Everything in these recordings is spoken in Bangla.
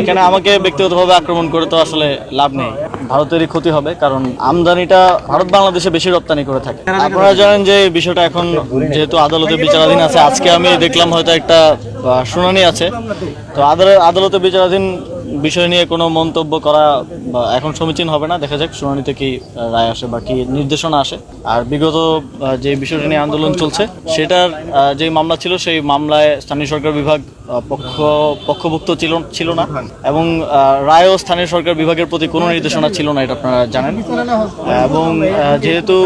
এখানে আমাকে ব্যক্তিগতভাবে আক্রমণ করে তো আসলে লাভ নেই। ভারতেরই ক্ষতি হবে, কারণ আমদানিটা ভারত বাংলাদেশে বেশি রপ্তানি করে থাকে। আপনারা জানেন যে বিষয়টা এখন যেহেতু আদালতে বিচারাধীন আছে, আজকে আমি দেখলাম হয়তো একটা শুনানি আছে। তো আদালতে বিচারাধীন বিষয় নিয়ে কোনো মন্তব্য করা এখন সমীচীন হবে না। দেখা যাক শুনানিতে কি রায় আসে বা কি নির্দেশনা আসে। আর বিগত যে বিষয়টি নিয়ে আন্দোলন চলছে, সেটার যে মামলা ছিল, সেই মামলায় স্থানীয় সরকার বিভাগ পক্ষ, পক্ষভুক্ত ছিল ছিল না। এবং রায়ও স্থানীয় সরকার বিভাগের প্রতি কোনো নির্দেশনা ছিল না, এটা আপনারা জানেন। এবং যেহেতু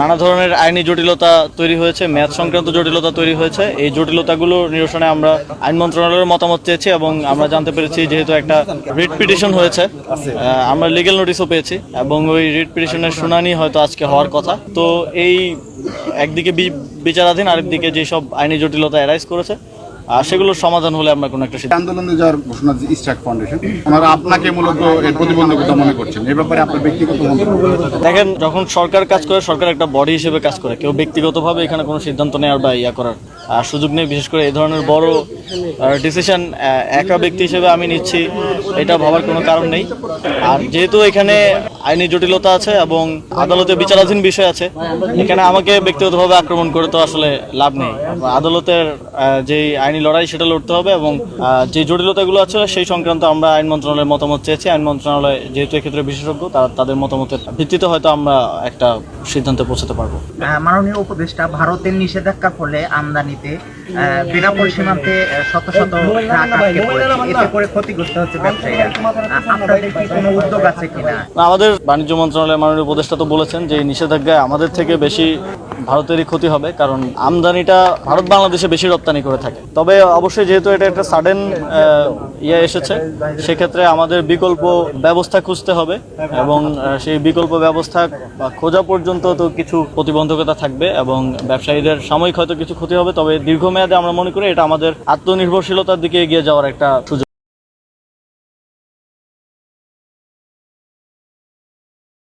নানা ধরনের আইনি জটিলতা তৈরি হয়েছে ম্যাথ সংক্রান্ত জটিলতা তৈরি হয়েছে, এই জটিলতাগুলো নিরসনে আমরা আইন মন্ত্রণালয়ের মতামত চেয়েছি এবং আমরা জানতে পেরেছি যেহেতু একটা রিট পিটিশন হয়েছে। আমরা লিগেল নোটিশও পেয়েছি এবং ওই রিট পিটিশনের শুনানি হয়তো আজকে হওয়ার কথা। তো এই একদিকে বিচারাধীন আরেকদিকে যেসব আইনি জটিলতা অ্যারাইজ করেছে আর সেগুলোর সমাধান হলে আমরা কোনো একটা আন্দোলনে যাওয়ার ঘোষণা ইস্টাক ফাউন্ডেশন ওনারা আপনাকে মূলত এর প্রতিবন্ধকতা মনে করছেন। এই ব্যাপারে আপনার ব্যক্তিগত দেখেন যখন সরকার কাজ করে সরকার একটা বডি হিসেবে কাজ করে। কেউ ব্যক্তিগতভাবে এখানে কোনো সিদ্ধান্ত নেওয়ার বা ইয়া করার সুযোগ নেই, বিশেষ করে এই ধরনের বড় ডিসিশন একা ব্যক্তি হিসেবে আমি নিচ্ছি, এটা ভাবার কোনো কারণ নেই। আর যেহেতু এখানে আইনি জটিলতা আছে এবং আদালতে বিচারাধীন বিষয় আছে, এখানে আমাকে ব্যক্তিগতভাবে আক্রমণ করে তো আসলে লাভ নেই। আদালতের যেই আইনি লড়াই সেটা লড়তে হবে এবং যে জটিলতাগুলো আছে সেই সংক্রান্ত আমরা আইন মন্ত্রণালয়ের মতামত চেয়েছি। আইন মন্ত্রণালয় যেহেতু এক্ষেত্রে বিশেষজ্ঞ, তারা তাদের মতামতের ভিত্তিতে হয়তো আমরা একটা সিদ্ধান্তে পৌঁছাতে পারব। মাননীয় উপদেষ্টা ভারতের নিষেধাজ্ঞার ফলে আমদানিতে আহ, বেনাপোল সীমান্তে শত শত এতে করে ক্ষতিগ্রস্ত হচ্ছে ব্যবসায়ীরা। আপনাদের কি কোনো উদ্যোগ আছে কিনা? আমাদের বাণিজ্য মন্ত্রণালয়ের মাননীয় উপদেষ্টা তো বলেছেন যে নিষেধাজ্ঞায় আমাদের থেকে বেশি ভারতেরই ক্ষতি হবে, কারণ আমদানিটা ভারত বাংলাদেশে বেশি রপ্তানি করে থাকে। তবে অবশ্যই যেহেতু এটা একটা সাডেন ইয়ে এসেছে, সেক্ষেত্রে আমাদের বিকল্প ব্যবস্থা খুঁজতে হবে এবং সেই বিকল্প ব্যবস্থা খোঁজা পর্যন্ত তো কিছু প্রতিবন্ধকতা থাকবে এবং ব্যবসায়ীদের সাময়িক হয়তো কিছু ক্ষতি হবে, তবে দীর্ঘমেয়াদে আমরা মনে করি এটা আমাদের আত্মনির্ভরশীলতার দিকে এগিয়ে যাওয়ার একটা সুযোগ।